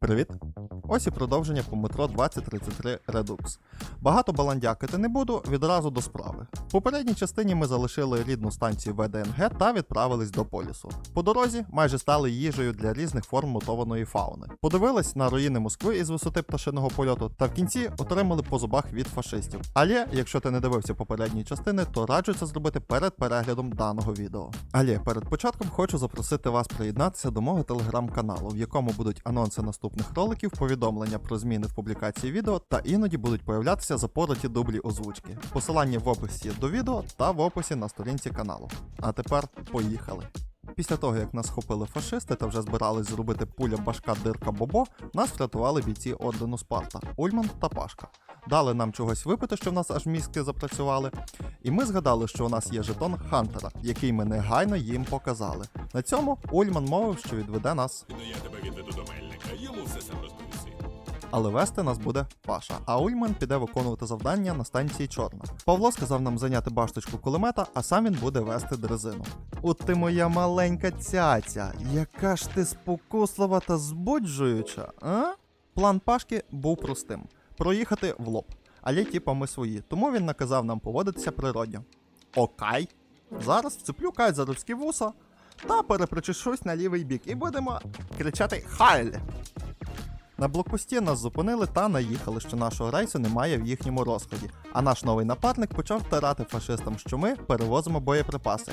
Привіт! Ось і продовження по метро 2033 Redux. Багато баландякати не буду, відразу до справи. В попередній частині ми залишили рідну станцію ВДНГ та відправились до полісу. По дорозі майже стали їжею для різних форм мутованої фауни. Подивились на руїни Москви із висоти пташиного польоту, та в кінці отримали по зубах від фашистів. Але, якщо ти не дивився попередні частини, то раджу це зробити перед переглядом даного відео. Але перед початком хочу запросити вас приєднатися до мого телеграм-каналу, в якому будуть анонси наступних роликів, повідомлення про зміни в публікації відео та іноді будуть появлятися запороті дублі озвучки. Посилання в описі до відео та в описі на сторінці каналу. А тепер поїхали. Після того, як нас схопили фашисти та вже збирались зробити пуля башка дирка Бобо, нас врятували бійці ордену Спарта Ульман та Пашка. Дали нам чогось випити, що в нас аж мізки запрацювали. І ми згадали, що у нас є жетон Хантера, який ми негайно їм показали. На цьому Ульман мовив, що відведе нас, я тебе відведу до мельника, але вести нас буде Паша. А Ульман піде виконувати завдання на станції Чорна. Павло сказав нам зайняти башточку кулемета, а сам він буде вести дрезину. От ти моя маленька цяця, яка ж ти спокуслива та збуджуюча, а? План Пашки був простим: проїхати в лоб. Але типа ми свої, тому він наказав нам поводитися природньо. Окей. Зараз вцеплю кайт за людські вуса та перепричешусь на лівий бік і будемо кричати Хайль! На блокпості нас зупинили та наїхали, що нашого рейсу немає в їхньому розкладі, а наш новий напарник почав тарати фашистам, що ми перевозимо боєприпаси.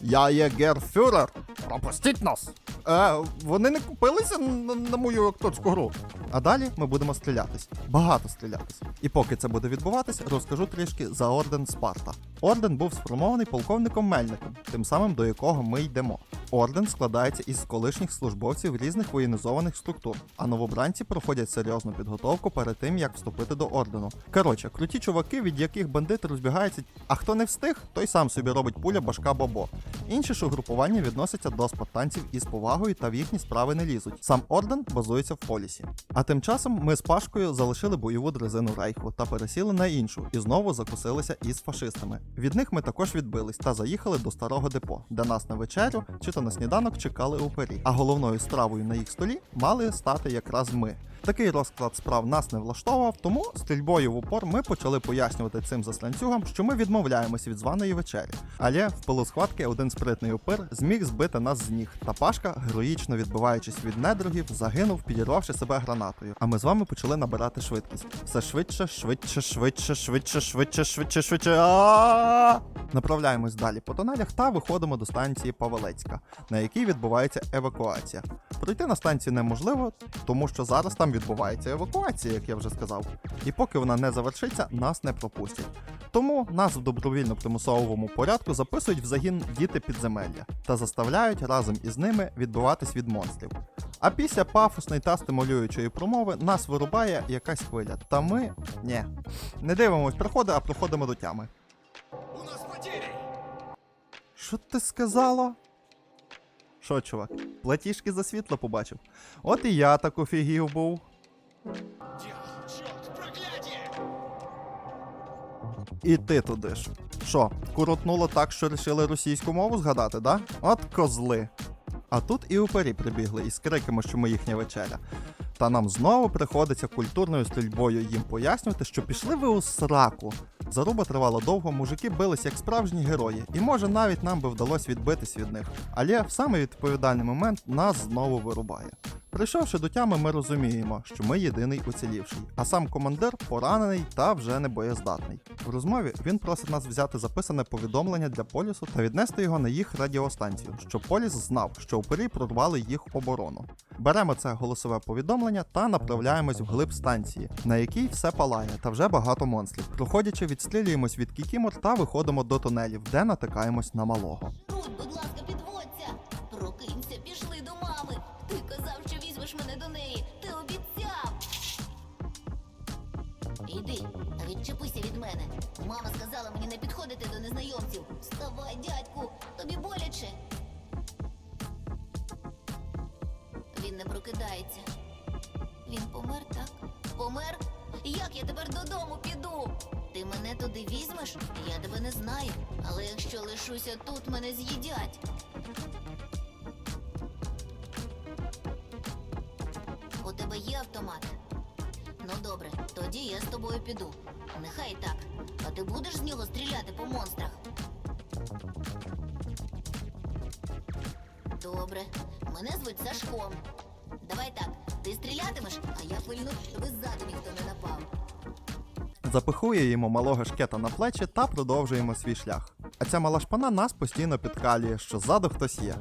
Я є герфюрер! Пропустіть нас! Е, вони не купилися на, на мою акторську гру. А далі ми будемо стрілятись. Багато стрілятись. І поки це буде відбуватись, розкажу трішки за орден Спарта. Орден був сформований полковником Мельником, тим самим до якого ми йдемо. Орден складається із колишніх службовців різних воєнізованих структур, а новобранці проходять серйозну підготовку перед тим, як вступити до ордену. Коротше, круті чуваки, від яких бандити розбігаються, а хто не встиг, той сам собі робить пуля башка Бобо. Інші ж угрупування відносяться до спартанців із повагою та в їхні справи не лізуть. Сам орден базується в полісі. А тим часом ми з Пашкою залишили бойову дрезину Рейху та пересіли на іншу і знову закусилися із фашистами. Від них ми також відбились та заїхали до старого депо, де нас на вечерю чи то на сніданок чекали упері. А головною стравою на їх столі мали стати якраз ми. Такий розклад справ нас не влаштовував, тому стрільбою в упор ми почали пояснювати цим засланцюгам, що ми відмовляємося від званої вечері. Але в пилу схватки один спритний упир зміг збити нас з ніг, та Пашка, героїчно відбиваючись від недругів, загинув, підірвавши себе гранатою. А ми з вами почали набирати швидкість. Все швидше, швидше, швидше, швидше, швидше, швидше, швидше. Направляємось далі по тунелях та виходимо до станції Павелецька, на якій відбувається евакуація. Пройти на станцію неможливо, тому що зараз там відбувається евакуація, як я вже сказав. І поки вона не завершиться, нас не пропустять. Тому нас в добровільно-примусовому порядку записують в загін діти підземелля та заставляють разом із ними відбиватись від монстрів. А після пафосної та стимулюючої промови нас вирубає якась хвиля. Та ми ні. Не дивимось приходи, а проходимо до тями. У нас потери! Що ти сказала? Що, чувак, платіжки за світло побачив? От і я так офігів був. І ти туди ж. Що, куротнуло так, що рішили російську мову згадати, да? От козли. А тут і упері прибігли із криками, що ми їхня вечеря. Та нам знову приходиться культурною стрільбою їм пояснювати, що пішли ви у сраку. Заруба тривала довго, мужики бились як справжні герої, і може навіть нам би вдалося відбитись від них. Але в самий відповідальний момент нас знову вирубає. Прийшовши до тями, ми розуміємо, що ми єдиний уцілівший, а сам командир поранений та вже не боєздатний. В розмові він просить нас взяти записане повідомлення для полісу та віднести його на їх радіостанцію, щоб поліс знав, що упері прорвали їх оборону. Беремо це голосове повідомлення та направляємось вглиб станції, на якій все палає та вже багато монстрів. Проходячи, відстрілюємось від кікімор та виходимо до тунелів, де натикаємось на малого. Будь ласка, відчепися від мене. Мама сказала мені не підходити до незнайомців. Вставай, дядьку, тобі боляче. Він не прокидається. Він помер, так? Помер? Як я тепер додому піду? Ти мене туди візьмеш? Я тебе не знаю. Але якщо лишуся тут, мене з'їдять. Тобою піду. Нехай так. А ти будеш з нього стріляти по монстрах? Добре. Мене звуть Сашком. Давай так, ти стрілятимеш, а я пильну, щоб ззаду ніхто не напав. Запихуємо малого шкета на плечі та продовжуємо свій шлях. А ця мала шпана нас постійно підкалює, що ззаду хтось є.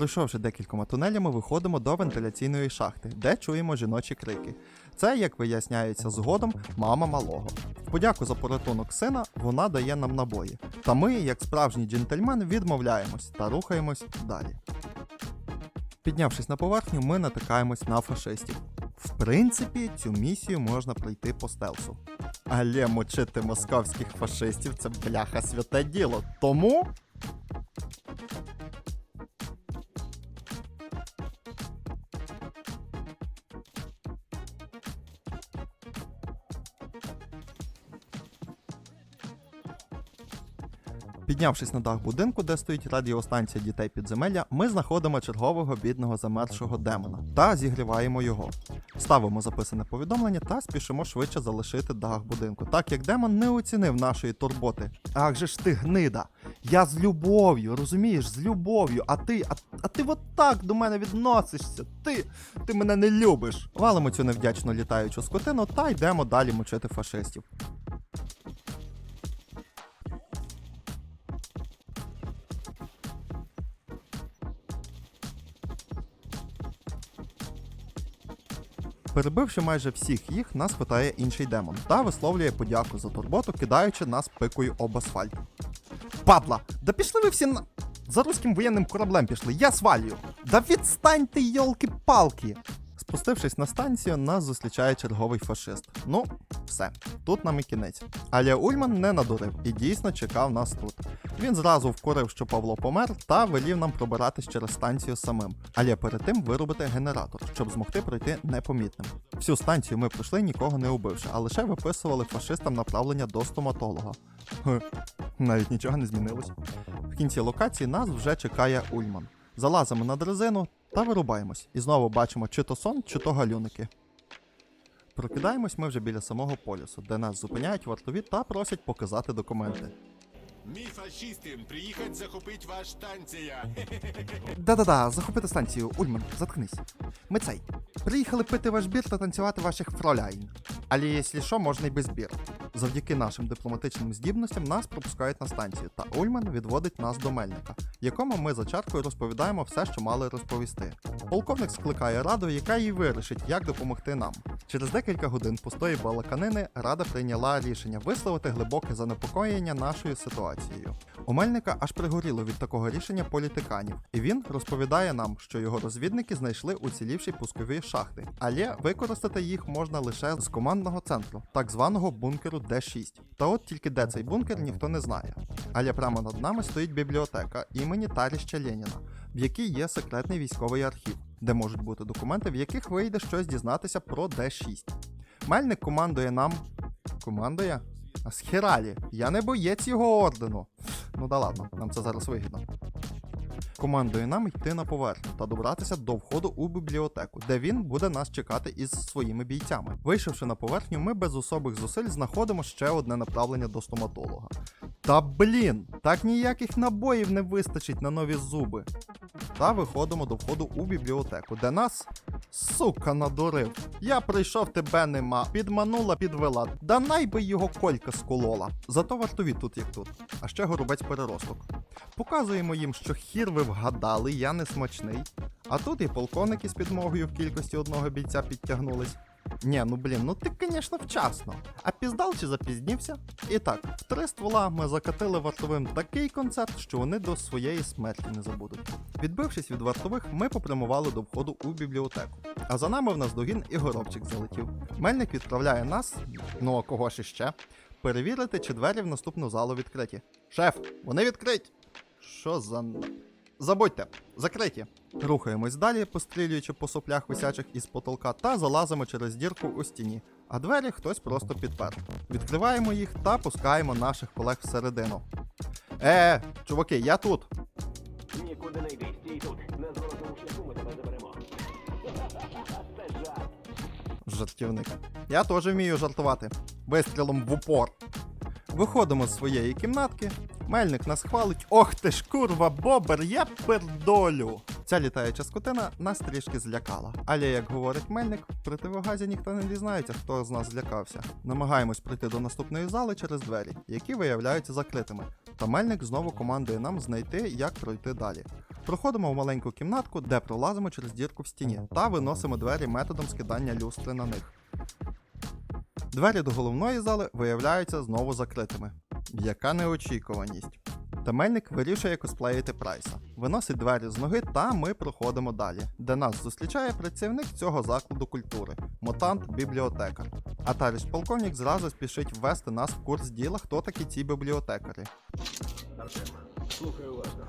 Пройшовши декількома тунелями, виходимо до вентиляційної шахти, де чуємо жіночі крики. Це, як виясняється згодом, мама малого. В подяку за порятунок сина вона дає нам набої. Та ми, як справжні джентльмени, відмовляємось та рухаємось далі. Піднявшись на поверхню, ми натикаємось на фашистів. В принципі, цю місію можна пройти по стелсу. Але мочити московських фашистів це бляха святе діло. Тому Піднявшись на дах будинку, де стоїть радіостанція дітей підземелля, ми знаходимо чергового бідного замерзшого демона та зігріваємо його. Ставимо записане повідомлення та спішимо швидше залишити дах будинку, так як демон не оцінив нашої турботи. Ах же ж ти гнида! Я з любов'ю, розумієш, з любов'ю, а ти, а, а ти от так до мене відносишся. Ти, ти мене не любиш. Валимо цю невдячну літаючу скотину та йдемо далі мочити фашистів. Перебивши майже всіх їх, нас питає інший демон та висловлює подяку за турботу, кидаючи нас пикою об асфальт. Падла! Да пішли ви всі на. За руським воєнним кораблем пішли, я свалюю! Да відстаньте, йолки-палки! Спустившись на станцію, нас зустрічає черговий фашист. Ну, все, тут нам і кінець. Але Ульман не надурив і дійсно чекав нас тут. Він зразу вкорив, що Павло помер, та велів нам пробиратись через станцію самим, але перед тим виробити генератор, щоб змогти пройти непомітним. Всю станцію ми пройшли, нікого не убивши, а лише виписували фашистам направлення до стоматолога. Навіть нічого не змінилось. В кінці локації нас вже чекає Ульман. Залазимо на дрезину та вирубаємось. І знову бачимо чи то сон, чи то галюники. Прокидаємось ми вже біля самого полюсу, де нас зупиняють вартові та просять показати документи. Мій фашистин, приїхать захопить ваш станція. Да-да-да, захопити станцію, Ульман, заткнись. Ми цей. Приїхали пити ваш бір та танцювати ваших фроляйн. Але якщо що, можна й без бір. Завдяки нашим дипломатичним здібностям нас пропускають на станцію, та Ульман відводить нас до мельника, якому ми за чаркою розповідаємо все, що мали розповісти. Полковник скликає раду, яка їй вирішить, як допомогти нам. Через декілька годин пустої балаканини рада прийняла рішення висловити глибоке занепокоєння нашою ситуацією. У Мельника аж пригоріло від такого рішення політиканів, і він розповідає нам, що його розвідники знайшли уцілівші пускові шахти, але використати їх можна лише з командного центру, так званого бункеру Д6. Та от тільки де цей бункер ніхто не знає. Але прямо над нами стоїть бібліотека імені Таріща Леніна, в якій є секретний військовий архів, де можуть бути документи, в яких вийде щось дізнатися про Д6. Мельник командує нам. Командує? А схералі, я не боєць його ордену. Ну да ладно, нам це зараз вигідно. Командує нам йти на поверхню та добратися до входу у бібліотеку, де він буде нас чекати із своїми бійцями. Вийшовши на поверхню, ми без особих зусиль знаходимо ще одне направлення до стоматолога. Та блін, так ніяких набоїв не вистачить на нові зуби. Та виходимо до входу у бібліотеку, де нас. Сука, надурив. Я прийшов, тебе нема. Підманула, підвела. Да най би його колька сколола. Зато вартові тут як тут. А ще горобець переросток. Показуємо їм, що хір ви вгадали, я не смачний. А тут і полковники з підмогою в кількості одного бійця підтягнулись. Ні, ну блін, ну ти, звісно, вчасно. А піздал чи запізнівся? І так, в три ствола ми закатили вартовим такий концерт, що вони до своєї смерті не забудуть. Відбившись від вартових, ми попрямували до входу у бібліотеку. А за нами в нас догін і горобчик залетів. Мельник відправляє нас, ну а кого ж іще, перевірити, чи двері в наступну залу відкриті. Шеф, вони відкриті! Що за. Забудьте, закриті. Рухаємось далі, пострілюючи по соплях висячих із потолка, та залазимо через дірку у стіні. а двері хтось просто підпер. Відкриваємо їх та пускаємо наших колег всередину. Е, чуваки, я тут. Нікуди не йди, стій тут. На зворотному шляху ми тебе заберемо. Це жарт. Жартівник. Я теж вмію жартувати. Вистрілом в упор. Виходимо з своєї кімнатки. Мельник нас хвалить. Ох ти ж курва, бобер, я пердолю. Ця літаюча скотина нас трішки злякала. Але, як говорить мельник, в противогазі ніхто не дізнається, хто з нас злякався. Намагаємось прийти до наступної зали через двері, які виявляються закритими. Та мельник знову командує нам знайти, як пройти далі. Проходимо в маленьку кімнатку, де пролазимо через дірку в стіні, та виносимо двері методом скидання люстри на них. Двері до головної зали виявляються знову закритими. Яка неочікуваність. Та мельник вирішує косплеїти прайса. Виносить двері з ноги, та ми проходимо далі, де нас зустрічає працівник цього закладу культури мутант-бібліотекар. А таріш полковник зразу спішить ввести нас в курс діла, хто такі ці бібліотекарі. Артема, слухай уважно.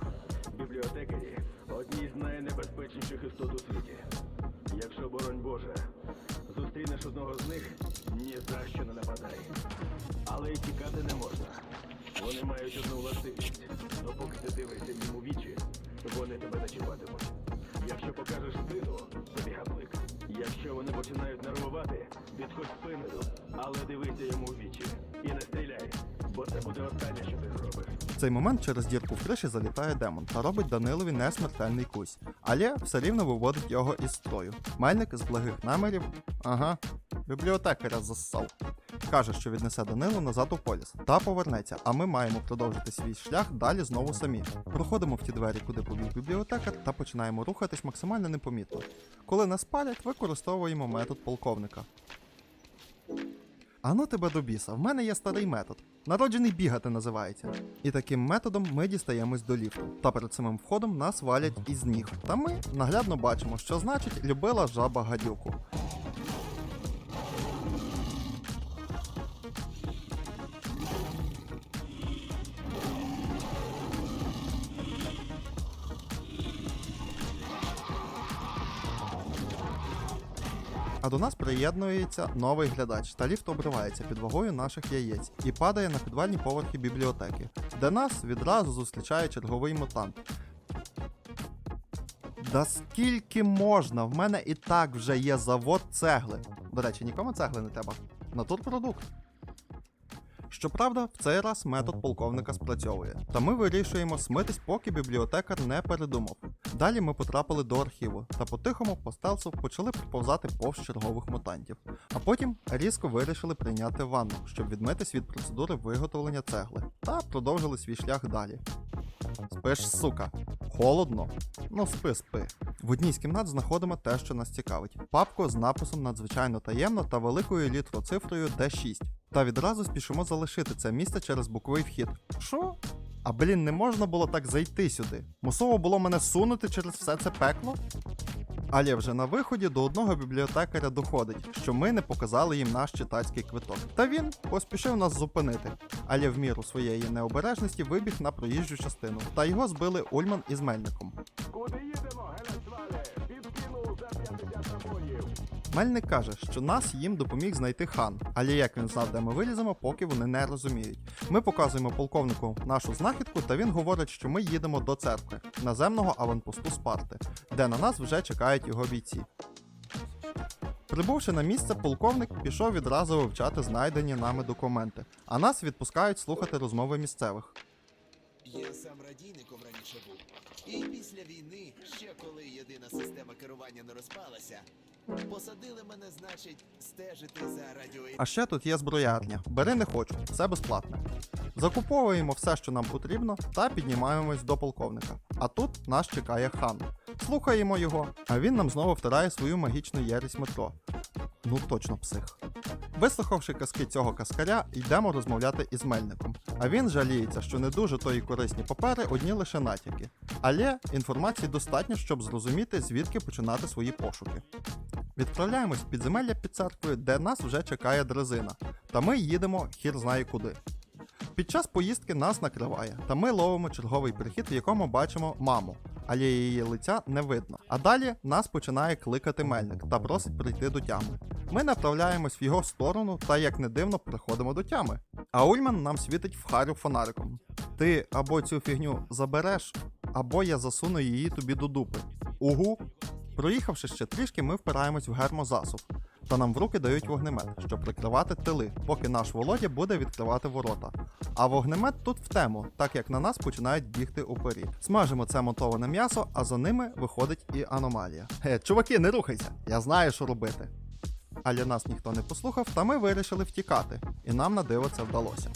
Підходь спиною, але дивися йому у вічі. І не стріляй, бо це буде останнє, що ти зробиш. В цей момент через дірку в криші залітає демон та робить Данилові несмертельний кусь, але все рівно виводить його із строю. Мельник з благих намірів, ага, бібліотекаря зассав. Каже, що віднесе Данилу назад у поліс та повернеться, а ми маємо продовжити свій шлях далі знову самі. Проходимо в ті двері, куди повів бібліотекар, та починаємо рухатись максимально непомітно. Коли нас палять, використовуємо метод полковника. А ну тебе до біса, в мене є старий метод. Народжений бігати називається. І таким методом ми дістаємось до ліфту. Та перед самим входом нас валять із ніг. Та ми наглядно бачимо, що значить любила жаба гадюку. А до нас приєднується новий глядач, та ліфт обривається під вагою наших яєць і падає на підвальні поверхи бібліотеки, де нас відразу зустрічає черговий мутант. Да скільки можна? В мене і так вже є завод цегли. До речі, нікому цегли не треба. Натурпродукт. Щоправда, в цей раз метод полковника спрацьовує, та ми вирішуємо смитись, поки бібліотекар не передумав. Далі ми потрапили до архіву та по-тихому по стелсу почали приповзати повз чергових мутантів. А потім різко вирішили прийняти ванну, щоб відмитись від процедури виготовлення цегли, та продовжили свій шлях далі. Спиш, сука. Холодно. Ну, спи, спи. В одній з кімнат знаходимо те, що нас цікавить: папку з написом надзвичайно таємно та великою літроцифрою D6. Та відразу спішимо залишити це місце через боковий вхід. Що? А блін, не можна було так зайти сюди. Мусово було мене сунути через все це пекло? Але вже на виході до одного бібліотекаря доходить, що ми не показали їм наш читацький квиток. Та він поспішив нас зупинити. Але в міру своєї необережності вибіг на проїжджу частину, та його збили Ульман із Мельником. Куди їдемо, Мельник каже, що нас їм допоміг знайти хан, але як він знав, де ми виліземо, поки вони не розуміють. Ми показуємо полковнику нашу знахідку, та він говорить, що ми їдемо до церкви наземного аванпосту Спарти, де на нас вже чекають його бійці. Прибувши на місце, полковник пішов відразу вивчати знайдені нами документи, а нас відпускають слухати розмови місцевих. Я сам радійником раніше був. І після війни, ще коли єдина система керування не розпалася, посадили мене, значить, стежити за радіо. А ще тут є зброярня. Бери не хочу, все безплатне. Закуповуємо все, що нам потрібно, та піднімаємось до полковника. А тут нас чекає хан. Слухаємо його, а він нам знову втирає свою магічну єресь метро. Ну точно псих. Вислухавши казки цього каскаря, йдемо розмовляти із мельником. А він жаліється, що не дуже тої корисні папери одні лише натяки. Але інформації достатньо, щоб зрозуміти, звідки починати свої пошуки. Відправляємось в підземелля під церквою, де нас вже чекає дрезина. Та ми їдемо хір знає куди. Під час поїздки нас накриває, та ми ловимо черговий перехід, в якому бачимо маму, але її лиця не видно. А далі нас починає кликати мельник та просить прийти до тями. Ми направляємось в його сторону та, як не дивно, приходимо до тями. А Ульман нам світить в харю фонариком. Ти або цю фігню забереш, або я засуну її тобі до дупи. Угу. Проїхавши ще трішки, ми впираємось в гермозасув. Та нам в руки дають вогнемет, щоб прикривати тили, поки наш Володя буде відкривати ворота. А вогнемет тут в тему, так як на нас починають бігти упері. Смажимо це монтоване м'ясо, а за ними виходить і аномалія. Е, чуваки, не рухайся, я знаю, що робити. Але нас ніхто не послухав, та ми вирішили втікати, і нам на диво це вдалося.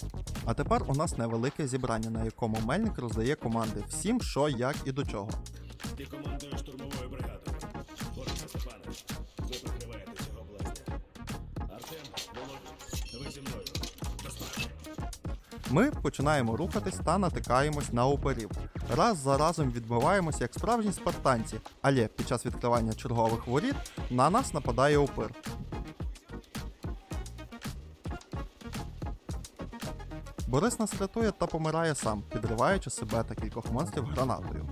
А тепер у нас невелике зібрання, на якому мельник роздає команди всім, що, як і до чого. Ти командуєш штурмовою бригадою. Борисе ви прикриваєте цього блазня. Артем, Володь, ви зі мною. Ми починаємо рухатись та натикаємось на уперів. Раз за разом відбиваємось як справжні спартанці, але під час відкривання чергових воріт на нас нападає упир. Борис нас рятує та помирає сам, підриваючи себе та кількох монстрів гранатою.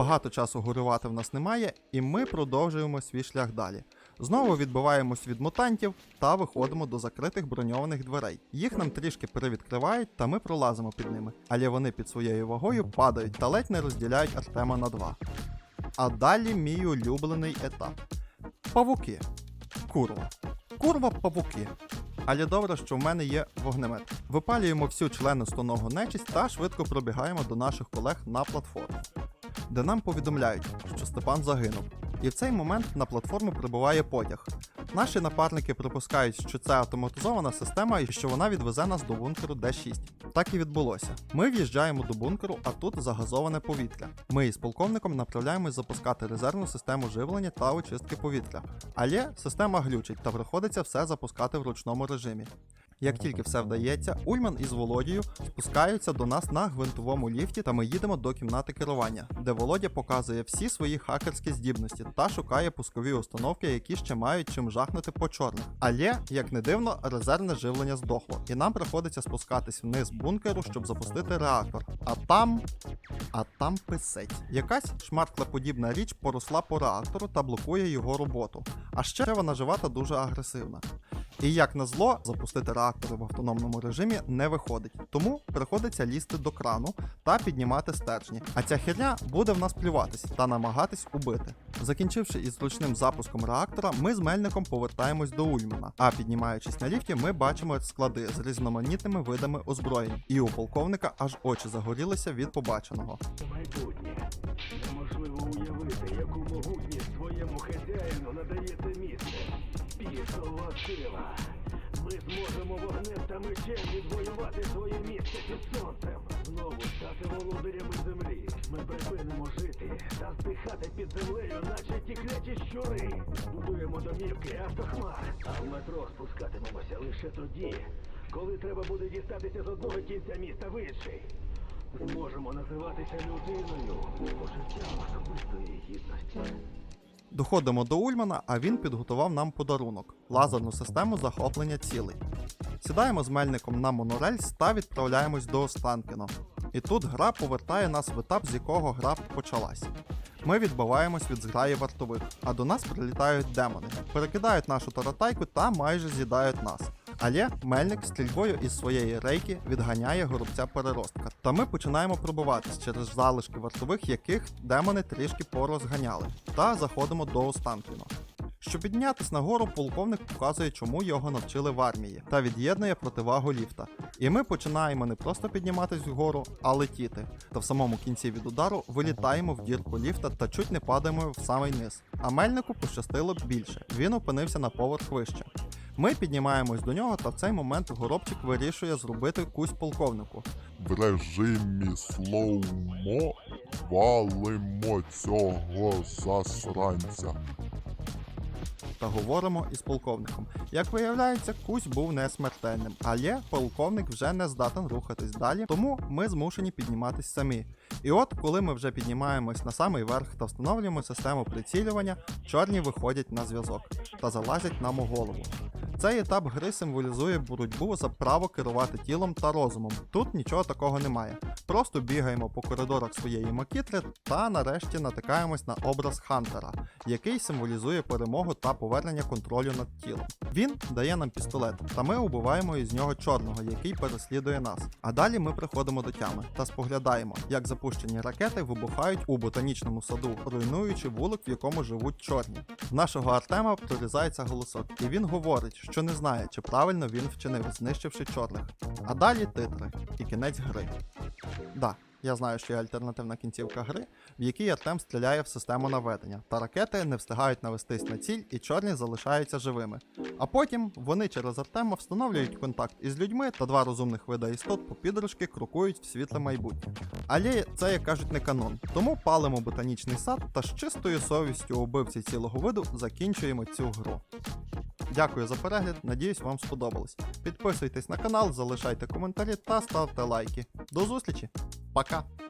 Багато часу горювати в нас немає, і ми продовжуємо свій шлях далі. Знову відбиваємось від мутантів та виходимо до закритих броньованих дверей. Їх нам трішки перевідкривають, та ми пролазимо під ними, але вони під своєю вагою падають та ледь не розділяють Артема на два. А далі мій улюблений етап. Павуки. Курва. Курва павуки. Але добре, що в мене є вогнемет. Випалюємо всю членистоногу нечисть та швидко пробігаємо до наших колег на платформу, де нам повідомляють, що Степан загинув. І в цей момент на платформу прибуває потяг. Наші напарники припускають, що це автоматизована система і що вона відвезе нас до бункеру Д6. Так і відбулося. Ми в'їжджаємо до бункеру, а тут загазоване повітря. Ми із полковником направляємось запускати резервну систему живлення та очистки повітря. Але система глючить та приходиться все запускати в ручному режимі. Як тільки все вдається, Ульман із Володією спускаються до нас на гвинтовому ліфті, та ми їдемо до кімнати керування, де Володя показує всі свої хакерські здібності та шукає пускові установки, які ще мають чим жахнути по чорних. Але, як не дивно, резервне живлення здохло, і нам приходиться спускатись вниз бункеру, щоб запустити реактор. А там. А там писець. Якась шматклеподібна річ поросла по реактору та блокує його роботу. А ще вона жива дуже агресивна. І як назло, запустити реактори в автономному режимі не виходить, тому приходиться лізти до крану та піднімати стержні. А ця херня буде в нас плюватись та намагатись убити. Закінчивши із ручним запуском реактора, ми з мельником повертаємось до Ульмана. А піднімаючись на ліфті, ми бачимо склади з різноманітними видами озброєнь. І у полковника аж очі загорілися від побаченого. Майбутнє. Неможливо уявити, яку могутність своєму хазяїну надає це місце. Пішова сила. Ми зможемо вогнем та мечем відвоювати своє місце під сонцем. Знову стати володарями землі. Ми припинимо жити та здихати під землею, наче ті кляті щури. Будуємо домівки аж до хмар. А в метро спускатимемося лише тоді, коли треба буде дістатися з одного кінця міста в інший. Зможемо називатися людиною почуттям особистої гідності. Доходимо до Ульмана, а він підготував нам подарунок лазерну систему захоплення цілей. Сідаємо з мельником на монорельс та відправляємось до Останкіно. І тут гра повертає нас в етап, з якого гра почалась. Ми відбиваємось від зграї вартових, а до нас прилітають демони, перекидають нашу таратайку та майже з'їдають нас. Але мельник стрільбою із своєї рейки відганяє горобця переростка. Та ми починаємо пробиватись через залишки вартових, яких демони трішки порозганяли, та заходимо до Останкіно. Щоб піднятись нагору, полковник показує, чому його навчили в армії, та від'єднує противагу ліфта. І ми починаємо не просто підніматись вгору, а летіти. Та в самому кінці від удару вилітаємо в дірку ліфта та чуть не падаємо в самий низ. А мельнику пощастило більше. Він опинився на поверх вище. Ми піднімаємось до нього, та в цей момент горобчик вирішує зробити кусь полковнику. в режимі слоумо валимо цього засранця. Та говоримо із полковником. Як виявляється, кусь був не смертельним, але полковник вже не здатен рухатись далі, тому ми змушені підніматись самі. І от, коли ми вже піднімаємось на самий верх та встановлюємо систему прицілювання, чорні виходять на зв'язок та залазять нам у голову. Цей етап гри символізує боротьбу за право керувати тілом та розумом. Тут нічого такого немає. Просто бігаємо по коридорах своєї макітри та нарешті натикаємось на образ Хантера, який символізує перемогу та повернення контролю над тілом. Він дає нам пістолет, та ми убиваємо із нього чорного, який переслідує нас. А далі ми приходимо до тями та споглядаємо, як запущені ракети вибухають у ботанічному саду, руйнуючи вулик, в якому живуть чорні. В нашого Артема прорізається голосок, і він говорить, що не знає, чи правильно він вчинив, знищивши чорних. А далі титри і кінець гри. Да, я знаю, що є альтернативна кінцівка гри, в якій Артем стріляє в систему наведення, та ракети не встигають навестись на ціль і чорні залишаються живими. А потім вони через Артема встановлюють контакт із людьми та два розумних вида істот по підружки крокують в світле майбутнє. Але це, як кажуть, не канон. Тому палимо ботанічний сад та з чистою совістю убивці цілого виду закінчуємо цю гру. Дякую за перегляд, надіюсь, вам сподобалось. Підписуйтесь на канал, залишайте коментарі та ставте лайки. До зустрічі! Пока! Paka.